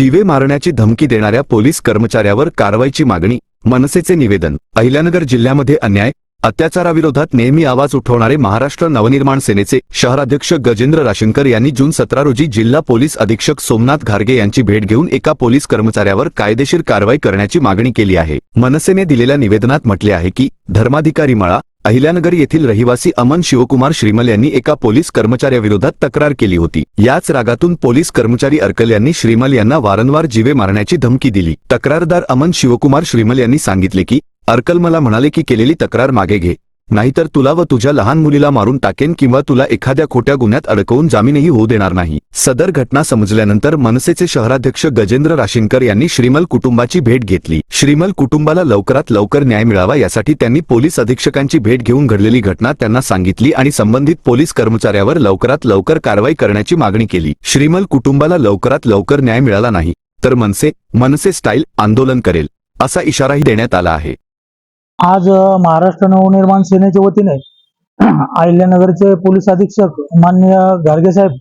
जीवे मारण्याची धमकी देणाऱ्या पोलीस कर्मचाऱ्यावर कारवाईची मागणी मनसेचे निवेदन. अहिल्यानगर जिल्ह्यामध्ये अन्याय अत्याचाराविरोधात नेहमी आवाज उठवणारे महाराष्ट्र नवनिर्माण सेनेचे शहराध्यक्ष गजेंद्र राशंकर यांनी जून सतरा रोजी जिल्हा पोलीस अधीक्षक सोमनाथ घारगे यांची भेट घेऊन एका पोलीस कर्मचाऱ्यावर कायदेशीर कारवाई करण्याची मागणी केली आहे. मनसेने दिलेल्या निवेदनात म्हटले आहे की धर्माधिकारी मळा अहिल्यानगर येथील रहिवासी अमन शिवकुमार श्रीमल यांनी एका पोलीस कर्मचाऱ्याविरोधात तक्रार केली होती. याच रागातून पोलीस कर्मचारी अर्कल यांनी श्रीमल यांना वारंवार जीवे मारण्याची धमकी दिली. तक्रारदार अमन शिवकुमार श्रीमल यांनी सांगितले की अर्कल मला म्हणाले की केलेली तक्रार मागे घे. नाहीतर तुला व तुझ्या लहान मुलीला मारून टाकेन किंवा तुला एखाद्या खोट्या गुन्ह्यात अडकवून जामीनही होऊ देणार नाही. सदर घटना समजल्यानंतर मनसेचे शहराध्यक्ष गजेंद्र राशिनकर यांनी श्रीमल कुटुंबाची भेट घेतली. श्रीमल कुटुंबाला लवकरात लवकर न्याय मिळावा यासाठी त्यांनी पोलीस अधीक्षकांची भेट घेऊन घडलेली घटना त्यांना सांगितली आणि संबंधित पोलीस कर्मचाऱ्यावर लवकरात लवकर कारवाई करण्याची मागणी केली. श्रीमल कुटुंबाला लवकरात लवकर न्याय मिळाला नाही तर मनसे मनसे स्टाईल आंदोलन करेल असा इशाराही देण्यात आला आहे. आज महाराष्ट्र नवनिर्माण सेनेच्या वतीने अहिल्यानगरचे पोलीस अधीक्षक माननीय गार्गे साहेब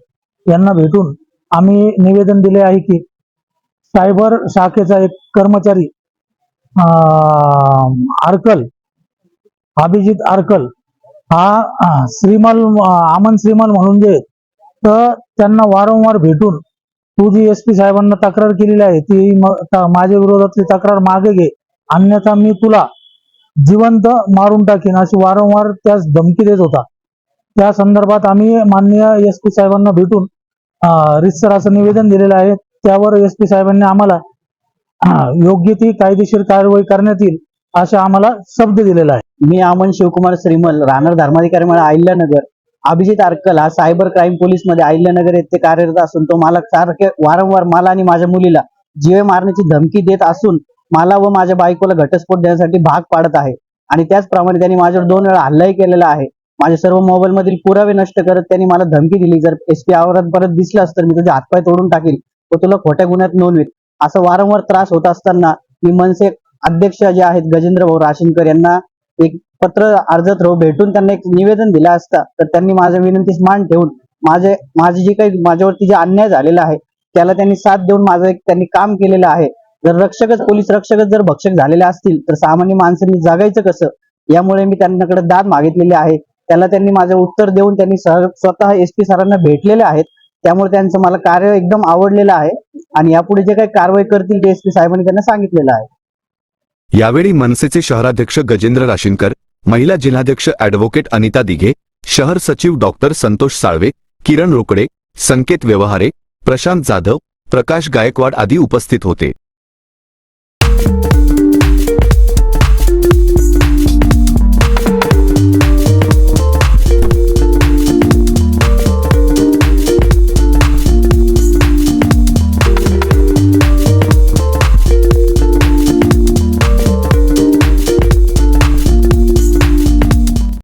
यांना भेटून आम्ही निवेदन दिले आहे की सायबर शाखेचा एक कर्मचारी अ, आरकल अभिजित आरकल हा श्रीमल आमन श्रीमल म्हणून जे तर त्यांना वारंवार भेटून तू जी एस पी साहेबांना तक्रार केलेली आहे ती माझ्या विरोधातली तक्रार मागे घे अन्यथा मी तुला जिवंत मारून टाकीन अशी वारंवार त्यास धमकी देत होता. त्या संदर्भात आम्ही माननीय एस पी साहेबांना भेटून रितसर असं निवेदन दिलेलं आहे. त्यावर एस पी साहेबांनी आम्हाला योग्य ती कायदेशीर कारवाई करण्यात येईल अशा आम्हाला शब्द दिलेला आहे. मी अमन शिवकुमार श्रीमल राहणार धर्माधिकारी मला अहिल्यानगर. अभिजित आरकल हा सायबर क्राईम पोलीसमध्ये अहिल्यानगर येथे कार्यरत असून तो मला सारखे वारंवार मला आणि माझ्या मुलीला जीवे मारण्याची धमकी देत असून मला व माझ्या बायकोला घटस्फोट देण्यासाठी भाग पाडत आहे. आणि त्याचप्रमाणे त्यांनी माझ्यावर दोन वेळा हल्लाही केलेला आहे. माझे सर्व मोबाईल मधील पुरावे नष्ट करत त्यांनी मला धमकी दिली. जर एस पी आवारात परत दिसलास तर मी तुझे हातपाय तोडून टाकेल व तुला खोट्या गुन्ह्यात नोंदवेल. असं वारंवार त्रास होत असताना मी मनसे अध्यक्ष जे आहेत गजेंद्र भाऊ राशीनकर यांना एक पत्र अर्जत राहू भेटून त्यांना एक निवेदन दिलं असता. तर त्यांनी माझ्या विनंतीस मान ठेवून माझे माझे जे काही माझ्यावरती जे अन्याय झालेला आहे त्याला त्यांनी साथ देऊन माझं एक त्यांनी काम केलेलं आहे. जर रक्षकच पोलीस रक्षकच जर भक्षक झालेले असतील तर सामान्य माणसांनी जगायचं कसं? यामुळे मी त्यांच्याकडे दाद मागितलेले आहे. त्याला त्यांनी माझं उत्तर देऊन त्यांनी स्वतः एस पी सरांना भेटलेले आहेत. त्यामुळे त्यांचं मला कार्य एकदम आवडलेलं आहे. आणि यापुढे जे काही कारवाई करतील ते एस पी साहेबांनी त्यांना सांगितलेलं आहे. यावेळी मनसेचे शहराध्यक्ष गजेंद्र राशीनकर महिला जिल्हाध्यक्ष अॅडव्होकेट अनिता दिघे शहर सचिव डॉक्टर संतोष साळवे किरण रोकडे संकेत व्यवहारे प्रशांत जाधव प्रकाश गायकवाड आदी उपस्थित होते.